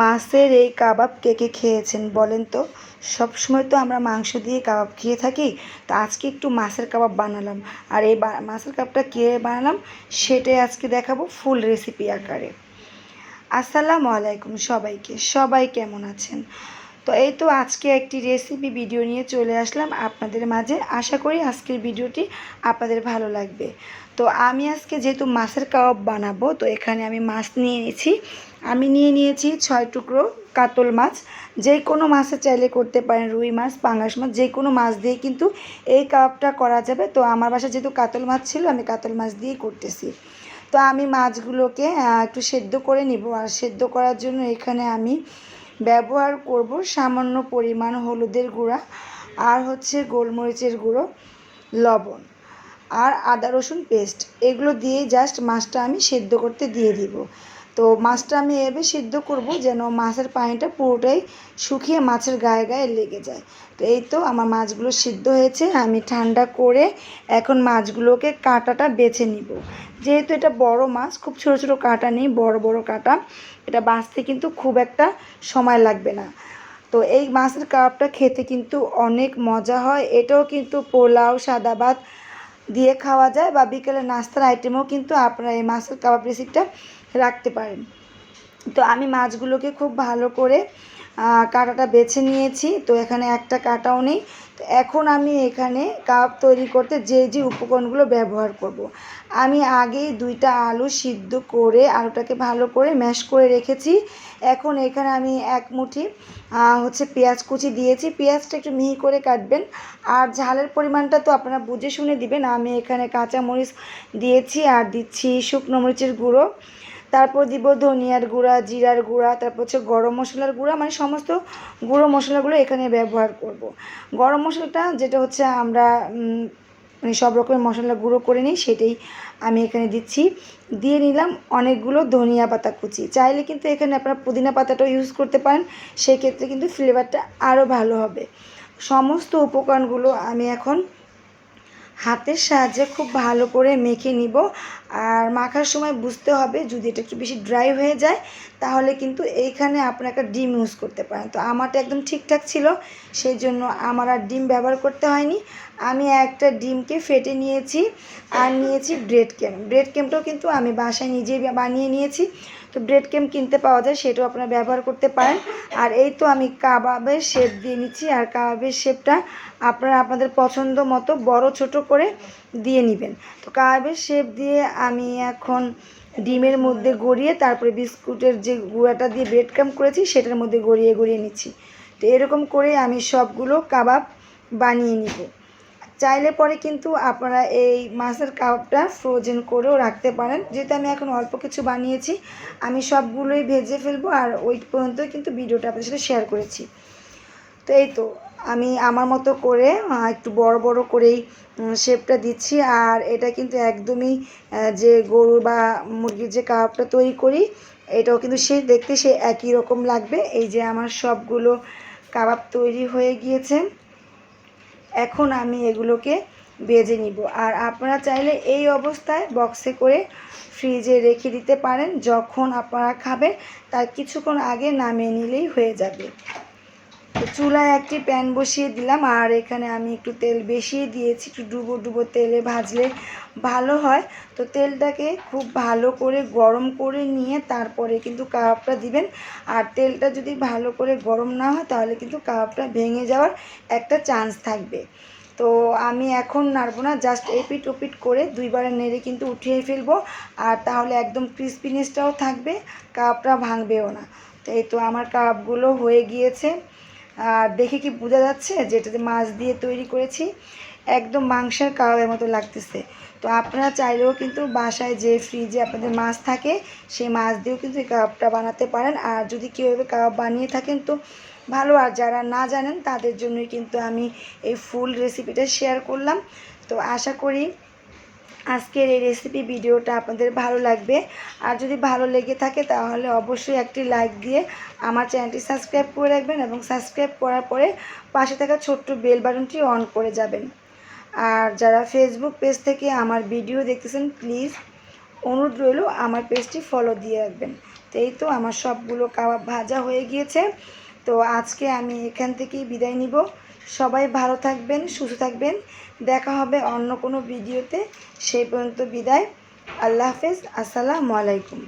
মাছের এই কাবাব কে কে খেয়েছেন বলেন তো? সবসময় তো আমরা মাংস দিয়ে কাবাব খেয়ে থাকি, তো আজকে একটু মাছের কাবাব বানালাম। আর এই মাছের কাবাবটা কে বানালাম সেটাই আজকে দেখাবো ফুল রেসিপি আকারে। আসসালামু আলাইকুম সবাইকে, সবাই কেমন আছেন? তো এই তো আজকে একটি রেসিপি ভিডিও নিয়ে চলে আসলাম আপনাদের মাঝে। আশা করি আজকের ভিডিওটি আপনাদের ভালো লাগবে। তো আমি আজকে যেহেতু মাছের কাবাব বানাবো, তো এখানে আমি মাছ নিয়ে নিয়েছি। আমি নিয়ে নিয়েছি ছয় টুকরো কাতল মাছ। যে কোনো মাছে চাইলে করতে পারেন রুই মাছ, পাঙ্গাস মাছ যে কোনো মাছ দিয়ে কিন্তু এই কাবাবটা করা যাবে। তো আমার বাসায় যেহেতু কাতল মাছ ছিল, আমি কাতল মাছ দিয়েই করতেছি। তো আমি মাছগুলোকে একটু সেদ্ধ করে নিব। আর সেদ্ধ করার জন্য এখানে আমি ব্যবহার করব সামান্য পরিমাণ হলুদের গুঁড়া আর হচ্ছে গোলমরিচের গুঁড়ো, লবণ আর আদা রসুন পেস্ট এগুলো দিয়ে জাস্ট মাছটা আমি সেদ্ধ করতে দিয়ে দিব। তো মাছটা আমি এভাবে সিদ্ধ করব যেন মাছের পানিটা পুরোটাই শুকিয়ে মাছের গায়ে গায়ে লেগে যায়। তো এই তো আমার মাছগুলো সিদ্ধ হয়েছে, আমি ঠান্ডা করে এখন মাছগুলোকে কাঁটাটা বেছে নিব। যেহেতু এটা বড় মাছ, খুব ছোট ছোট কাঁটা নেই, বড় বড় কাঁটা, এটা বাঁচতে কিন্তু খুব একটা সময় লাগবে না। তো এই মাছের কাবাবটা খেতে কিন্তু অনেক মজা হয়, এটাও কিন্তু পোলাও, সাদা ভাত দিয়ে খাওয়া যায় বা বিকেলে নাস্তার আইটেমেও কিন্তু আপনারা এই মাছের কাবাব রেসিপিটা রাখতে পারেন। তো আমি মাছগুলোকে খুব ভালো করে কাঁটাটা বেছে নিয়েছি। তো এখানে একটা কাঁটাও নেই। তো এখন আমি এখানে কাপ তৈরি করতে যে যে উপকরণগুলো ব্যবহার করব। আমি আগেই দুইটা আলু সিদ্ধ করে আলুটাকে ভালো করে ম্যাশ করে রেখেছি। এখন এখানে আমি এক মুঠি হচ্ছে পেঁয়াজ কুচি দিয়েছি। পেঁয়াজটা একটু মিহি করে কাটবেন। আর ঝালের পরিমাণটা তো আপনারা বুঝে শুনে দিবেন। আমি এখানে কাঁচা মরিচ দিয়েছি আর দিচ্ছি শুকনো মরিচের গুঁড়ো। তারপর দিব ধনিয়ার গুঁড়া, জিরার গুঁড়া, তারপর হচ্ছে গরম মশলার গুঁড়া মানে সমস্ত গুঁড়ো মশলাগুলো এখানে ব্যবহার করব। গরম মশলাটা যেটা হচ্ছে আমরা মানে সব রকমের মশলা গুঁড়ো করে নিই, সেটাই আমি এখানে দিচ্ছি। দিয়ে নিলাম অনেকগুলো ধনিয়া পাতা কুচি। চাইলে কিন্তু এখানে আপনারা পুদিনা পাতাটাও ইউজ করতে পারেন, সেক্ষেত্রে কিন্তু ফ্লেভারটা আরও ভালো হবে। সমস্ত উপকরণগুলো আমি এখন হাতের সাহায্যে খুব ভালো করে মেখে নিব। আর মাখার সময় বুঝতে হবে যদি এটা একটু বেশি ড্রাই হয়ে যায়, তাহলে কিন্তু এইখানে আপনার একটা ডিম ইউজ করতে পারেন। তো আমারটা একদম ঠিকঠাক ছিল সেই জন্য আমার আর ডিম ব্যবহার করতে হয়নি। আমি একটা ডিমকে ফেটে নিয়েছি আর নিয়েছি ব্রেড ক্যাম ব্রেড ক্যামটাও কিন্তু আমি বাসায় নিজেই বানিয়ে নিয়েছি। তো ব্রেড ক্যাম কিনতে পাওয়া যায়, সেটাও আপনারা ব্যবহার করতে পারেন। আর এই তো আমি কাবাবের শেপ দিয়ে নিচ্ছি, আর কাবাবের শেপটা আপনারা আপনাদের পছন্দ মতো বড় ছোট করে দিয়ে নেবেন। তো কাবাবের শেপ দিয়ে আমি এখন ডিমের মধ্যে গড়িয়ে, তারপরে বিস্কুটের যে গুঁড়াটা দিয়ে ব্রেড ক্রাম করেছি, সেটার মধ্যে গড়িয়ে গড়িয়ে নিচ্ছি। তো এরকম করে আমি সবগুলো কাবাব বানিয়ে নিব। চাইলে পরে কিন্তু আপনারা এই মাছের কাবাবটা ফ্রোজেন করেও রাখতে পারেন। যেহেতু আমি এখন অল্প কিছু বানিয়েছি, আমি সবগুলোই ভেজে ফেলব আর ওই পর্যন্ত কিন্তু ভিডিওটা আপনাদের সাথে শেয়ার করেছি। তো এই তো, আমি আমার মতো করে একটু বড় বড় করেই শেপটা দিচ্ছি আর এটা কিন্তু একদমই যে গরু বা মুরগির যে কাবাবটা তৈরি করি, এটাও কিন্তু সে দেখতে সে একই রকম লাগবে। এই যে আমার সবগুলো কাবাব তৈরি হয়ে গিয়েছে। এখন আমি এগুলোকে বেজে নিব। আর আপনারা চাইলে এই অবস্থায় বক্সে করে ফ্রিজে রেখে দিতে পারেন, যখন আপনারা খাবেন, তার কিছুক্ষণ আগে নামিয়ে নিলেই হয়ে যাবে। তো চুলায় একটি প্যান বসিয়ে দিলাম, আর এখানে আমি একটু তেল বেশিয়ে দিয়েছি। একটু ডুবো ডুবো তেলে ভাজলে ভালো হয়। তো তেলটাকে খুব ভালো করে গরম করে নিয়ে তারপরে কিন্তু কাবাবটা দিবেন। আর তেলটা যদি ভালো করে গরম না হয়, তাহলে কিন্তু কাবাবটা ভেঙে যাওয়ার একটা চান্স থাকবে। তো আমি এখন নাড়বো না জাস্ট এপিট ওপিট করে দুইবারে নেড়ে কিন্তু উঠিয়ে ফেলব। আর তাহলে একদম ক্রিসপিনেসটাও থাকবে, কাবাবটা ভাঙবেও না। তো এই তো আমার কাবাবগুলো হয়ে গিয়েছে। আর দেখে কি বোঝা যাচ্ছে যেটাতে মাছ দিয়ে তৈরি করেছি? একদম মাংসের কাবাবের মতো লাগতেছে। তো আপনারা চাইলেও কিন্তু বাসায় যে ফ্রিজে আপনাদের মাছ থাকে, সেই মাছ দিয়েও কিন্তু এই কাবাবটা বানাতে পারেন। আর যদি কেউ এভাবে কাবাব বানিয়ে থাকেন তো ভালো। আর যারা না জানেন, তাদের জন্যই কিন্তু আমি এই ফুল রেসিপিটা শেয়ার করলাম। তো আশা করি আজকের এই রেসিপি ভিডিওটা আপনাদের ভালো লাগবে। আর যদি ভালো লেগে থাকে তাহলে অবশ্যই একটি লাইক দিয়ে আমার চ্যানেলটি সাবস্ক্রাইব করে রাখবেন এবং সাবস্ক্রাইব করার পরে পাশে থাকা ছোট্ট বেল বাটনটি অন করে যাবেন। আর যারা ফেসবুক পেজ থেকে আমার ভিডিও দেখতেছেন প্লিজ অনুরোধ রইল আমার পেজটি ফলো দিয়ে রাখবেন। তো এই তো আমার সবগুলো কাবাব ভাজা হয়ে গিয়েছে। তো আজকে আমি এখান থেকেই বিদায় নিব। সবাই ভালো থাকবেন, সুস্থ থাকবেন। দেখা হবে অন্য কোনো ভিডিওতে। সেই পর্যন্ত বিদায়। আল্লাহ হাফেজ। আসসালামু আলাইকুম।